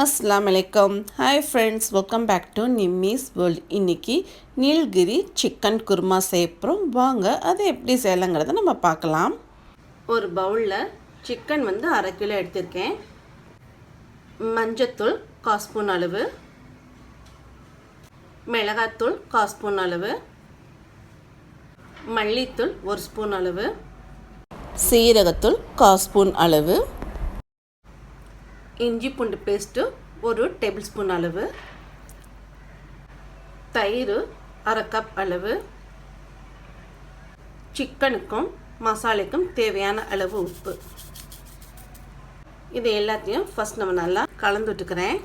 அஸ்லாம் வலைக்கம் hi friends welcome back to Nimmi's world இன்றைக்கி நீல்கிரி சிக்கன் குருமா செய்யப்போகிறோம் வாங்க அதை எப்படி செய்யலாங்கிறத நம்ம பார்க்கலாம். ஒரு பவுலில் சிக்கன் வந்து அரை கிலோ எடுத்திருக்கேன். மஞ்சத்தூள் கால் ஸ்பூன் அளவு. மிளகாத்தூள் கால் ஸ்பூன் அளவு. மல்லித்தூள் ஒரு ஸ்பூன் அளவு. சீரகத்தூள் கால் ஸ்பூன் அளவு. இஞ்சி பூண்டு பேஸ்ட்டு ஒரு டேபிள் ஸ்பூன் அளவு. தயிர் அரை கப் அளவு. சிக்கனுக்கும் மசாலைக்கும் தேவையான அளவு உப்பு. இது எல்லாத்தையும் ஃபஸ்ட் நம்ம நல்லா கலந்துட்டுக்கிறேன்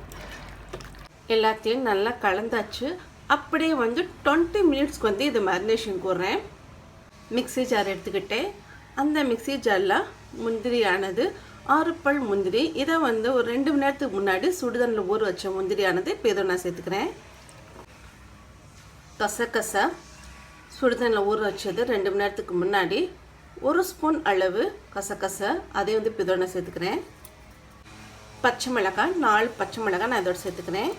எல்லாத்தையும் நல்லா கலந்தாச்சு. அப்படியே வந்து டுவெண்ட்டி மினிட்ஸ்க்கு வந்து இது மேரினேஷன் போடுறேன். மிக்சி ஜார் எடுத்துக்கிட்டேன். அந்த மிக்சி ஜாரில் முந்திரியானது ஆறுப்பல் முந்திரி. இதை வந்து ஒரு ரெண்டு மணி நேரத்துக்கு முன்னாடி சுடுதண்ணில் ஊற வச்ச முந்திரியானது இப்போ இதை நான் சேர்த்துக்கிறேன். கசக்கசை சுடுதண்ணில் ஊற வச்சது ரெண்டு மணி நேரத்துக்கு முன்னாடி. ஒரு ஸ்பூன் அளவு கசகசை. அதை வந்து இப்போ இதோட சேர்த்துக்கிறேன். பச்சை மிளகாய் நாலு பச்சை மிளகாய் நான் இதோட சேர்த்துக்கிறேன்.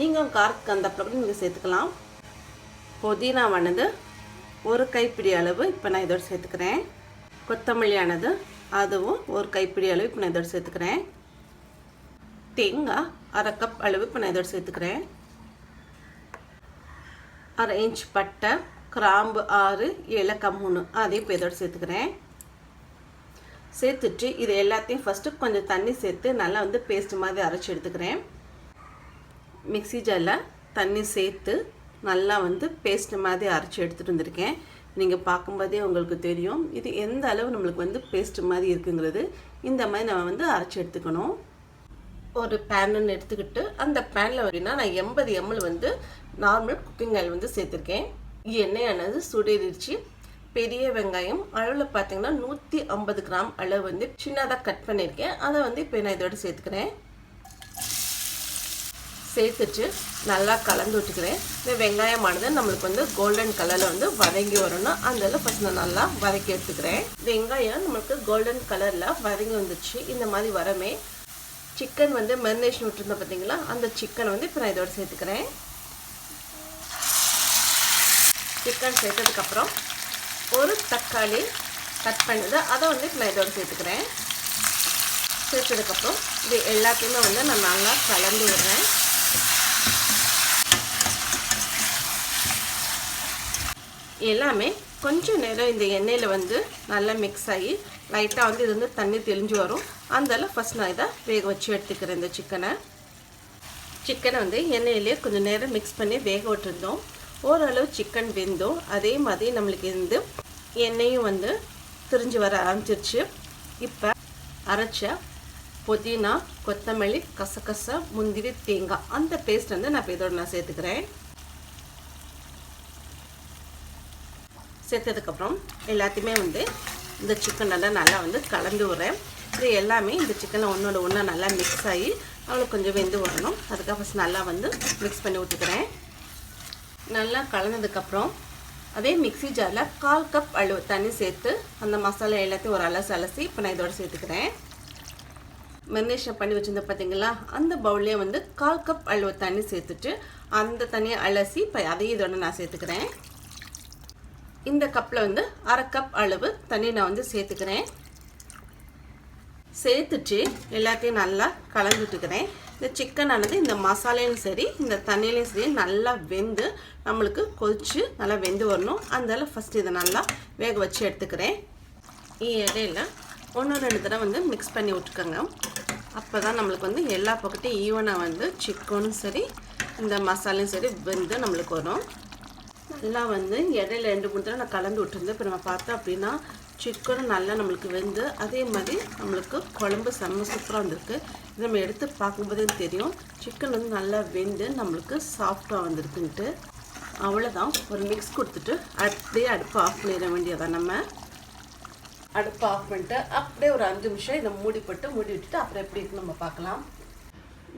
நீங்கள் காரத்துக்கு அந்த கூட நீங்கள் சேர்த்துக்கலாம். புதினாவானது ஒரு கைப்பிடி அளவு இப்போ நான் இதோட சேர்த்துக்கிறேன். கொத்தமல்லியானது. அதுவும் ஒரு கைப்பிடி அளவு இப்போ நான் இதோட சேர்த்துக்கிறேன். தேங்காய் அரை கப் அளவு இப்போ நான் இதோட சேர்த்துக்கிறேன். அரை இன்ச் பட்டை கிராம்பு ஆறு ஏலக்காய் மூணு. அதையும் இப்போ இதோட சேர்த்துக்கிறேன். சேர்த்துட்டு இது எல்லாத்தையும் ஃபஸ்ட்டு கொஞ்சம் தண்ணி சேர்த்து நல்லா வந்து பேஸ்ட் மாதிரி அரைச்சி எடுத்துக்கிறேன். மிக்சி ஜாரில் தண்ணி சேர்த்து நல்லா வந்து பேஸ்ட் மாதிரி அரைச்சி எடுத்துகிட்டு வந்திருக்கேன். நீங்கள் பார்க்கும்போதே உங்களுக்கு தெரியும். இது எந்த அளவு நம்மளுக்கு வந்து பேஸ்ட் மாதிரி இருக்குங்கிறது. இந்த மாதிரி நம்ம வந்து அரைச்சி எடுத்துக்கணும். ஒரு பேன் எடுத்துக்கிட்டு அந்த பேனில் அப்படின்னா நான் எண்பது எம்எல் வந்து நார்மல் குக்கிங் ஆயில் வந்து சேர்த்துருக்கேன். எண்ணெயானது சுடேறிச்சு பெரிய வெங்காயம் அளவில் பார்த்தீங்கன்னா நூற்றி ஐம்பது கிராம் அளவு வந்து சின்னதாக கட் பண்ணியிருக்கேன் அதை வந்து இப்போ நான் இதோட சேர்த்துக்கிறேன். சேர்த்துட்டு நல்லா கலந்து விட்டுக்கிறேன். இந்த வெங்காயமானது நம்மளுக்கு வந்து கோல்டன் கலரில் வந்து வதங்கி வரணும் அந்த ஃபஸ்ட் நான் நல்லா வதக்கி எடுத்துக்கிறேன். வெங்காயம் நம்மளுக்கு கோல்டன் கலரில் வதங்கி வந்துச்சு. இந்த மாதிரி வரமே. சிக்கன் வந்து மெரினேஷன் விட்டுருந்தோம் பார்த்தீங்களா? அந்த சிக்கனை வந்து இப்போ நான் இதோட சேர்த்துக்கிறேன். சிக்கன் சேர்த்ததுக்கப்புறம் ஒரு தக்காளி கட் பண்ணது அதை வந்து இப்போ நான் இதோட சேர்த்துக்கிறேன். சேர்த்ததுக்கப்புறம் இது எல்லாத்தையுமே வந்து நான் நல்லா கலந்து விடுறேன். எல்லாமே கொஞ்சம் நேரம் இந்த எண்ணெயில் வந்து நல்லா மிக்ஸ் ஆகி லைட்டாக வந்து இது வந்து தண்ணி தெளிஞ்சு வரும். அந்தளவு ஃபஸ்ட் நான் இதை வேக வச்சு எடுத்துக்கிறேன் இந்த சிக்கனை சிக்கனை வந்து எண்ணெயிலே கொஞ்சம் நேரம் மிக்ஸ் பண்ணி வேக விட்டுருந்தோம். ஓரளவு சிக்கன் வெந்தோம் அதே மாதிரி நம்மளுக்கு இருந்து எண்ணெயும் வந்து திரிஞ்சு வர ஆரம்பிச்சிருச்சு. இப்போ அரைச்ச புதினா கொத்தமல்லி கசகச முந்திரி தேங்காய் அந்த பேஸ்ட் வந்து நான் இப்போ இதோட நான் சேர்த்துக்கிறேன். சேர்த்ததுக்கப்புறம் எல்லாத்தையுமே வந்து இந்த சிக்கன் நல்லா நல்லா வந்து கலந்து விட்றேன். இது எல்லாமே இந்த சிக்கனை ஒன்றோட ஒன்றா நல்லா மிக்ஸ் ஆகி அவளுக்கு கொஞ்சம் வெந்து வரணும். அதுக்கப்புறம் நல்லா வந்து மிக்ஸ் பண்ணி விட்டுக்கிறேன். நல்லா கலந்ததுக்கப்புறம் அதே மிக்சி ஜாரில் கால் கப் அளவு தண்ணி சேர்த்து அந்த மசாலா எல்லாத்தையும் ஒரு அலசி அலசி இப்போ நான் இதோட சேர்த்துக்கிறேன். மெரினேஷன் பண்ணி வச்சுருந்தேன் பார்த்தீங்களா அந்த பவுல்லே வந்து கால் கப் அளவு தண்ணி சேர்த்துட்டு அந்த தண்ணியை அலசி இப்போ அதையும் இதோட நான் சேர்த்துக்கிறேன். இந்த கப்பில் வந்து அரை கப் அளவு தண்ணி நான் வந்து சேர்த்துக்கிறேன். சேர்த்துட்டு எல்லாத்தையும் நல்லா கலந்துட்டுக்கிறேன் இந்த சிக்கனானது இந்த மசாலையும் சரி இந்த தண்ணியிலையும் சரி நல்லா வெந்து நம்மளுக்கு கொதித்து நல்லா வெந்து வரணும். அதனால ஃபஸ்ட்டு இதை நல்லா வேக வச்சு எடுத்துக்கிறேன். இடையில ஒன்று ரெண்டு தடவை வந்து மிக்ஸ் பண்ணி விட்டுக்கோங்க. அப்போ தான் நம்மளுக்கு வந்து எல்லா பக்கத்தையும் ஈவனாக வந்து சிக்கனும் சரி இந்த மசாலையும் சரி வெந்து நம்மளுக்கு வரும். நல்லா வந்து இடையில ரெண்டு மூணு தடவை நான் கலந்து விட்டுருந்தேன். இப்போ நம்ம பார்த்தோம் அப்படின்னா சிக்கனும் நல்லா நம்மளுக்கு வெந்து அதே மாதிரி நம்மளுக்கு குழம்பு செம்ம சூப்பராக வந்திருக்கு. இது நம்ம எடுத்து பார்க்கும்போதே தெரியும். சிக்கன் வந்து நல்லா வெந்து நம்மளுக்கு சாஃப்டாக வந்திருக்குன்ட்டு. அவ்வளோதான் ஒரு மிக்ஸ் கொடுத்துட்டு அப்படியே அடுப்பு ஆஃப் பண்ணிட வேண்டியதான் நம்ம? அடுப்பு ஆஃப் பண்ணிட்டு அப்படியே ஒரு அஞ்சு நிமிஷம் இதை மூடி போட்டு மூடி விட்டுட்டு அப்புறம் எப்படி இருக்குன்னு நம்ம பார்க்கலாம்.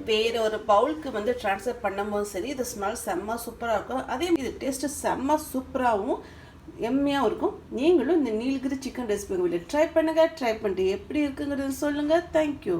வேறு ஒரு பவுலுக்கு வந்து ட்ரான்ஸ்ஃபர் பண்ணும்போது சரி இது ஸ்மெல் செம்ம சூப்பராக இருக்கும். அதே இது டேஸ்ட்டு செம்ம சூப்பராகவும் எம்மையாகவும் இருக்கும். நீங்களும் இந்த நீலகிரி சிக்கன் ரெசிபி உங்கள் ட்ரை பண்ணுங்கள் ட்ரை பண்ணிட்டு எப்படி இருக்குங்கிறது சொல்லுங்கள் தேங்க்யூ